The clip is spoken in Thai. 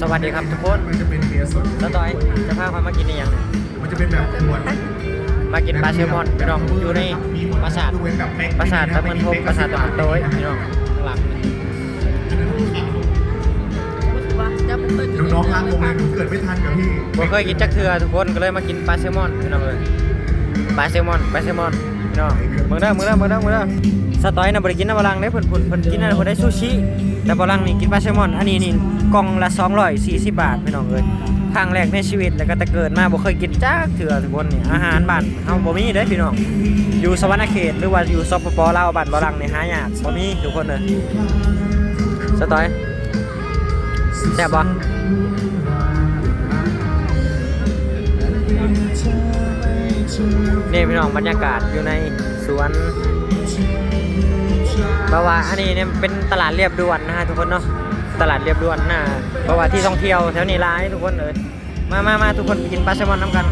สวัสดีครับทุกคน มันจะเป็นเบียร์สดแล้วต่อยจะพาความมากินในยังเนี่ยมันจะเป็นแบบขวดมากินปลาแซลมอนพี่น้องอยู่ในปราสาทปราสาทตะมันทมปราสาทตะมันโต้ยพี่น้องข้างหลังนี่ว่าจะบุกไปกินน้องๆล้างวงเลยหนูเกิดไม่ทันกับพี่บ่เคยกินจักเทือทุกคนก็เลยมากินปลาแซลมอนพี่น้องเลยปลาแซลมอนปลาแซลมอนพี่น้องมึงเด้อมึงเด้อมึงเด้อมึงเด้อสตอยน่ะบ่ได้กินน้ำบะลังเด้เพิ่นเพิ่นเพิ่นกินนั่นเพิ่นได้ซูชิแต่บะลังนี่กินปลาแซลมอนอันนี้นี่ กล่องละ240 บาทพี่น้องเอ้ยครั้งแรกในชีวิตแล้วก็แต่เกิดมาบ่เคยกินจักเทื่อทุกคนนี่อาหารบ้านเฮาบ่มีเด้พี่น้องอยู่สวรรณเขตหรือว่าอยู่สปปลาวบ้านบะลังนี่หายากบ่มีทุกคนเด้อสตอยแซ่บบ่นี่พี่น้องบรรยากาศอยู่ในสวนเพราะว่าอันนี้เนี่ยเป็นตลาดเรียบด่วนนะฮะทุกคนเนาะ ตลาดเรียบด่วนนะเพราะว่าที่ท่องเที่ยวแถวนี้ร้ายทุกคนเลยมามามาทุกคนกินปลาแซลมอนน้ำกัน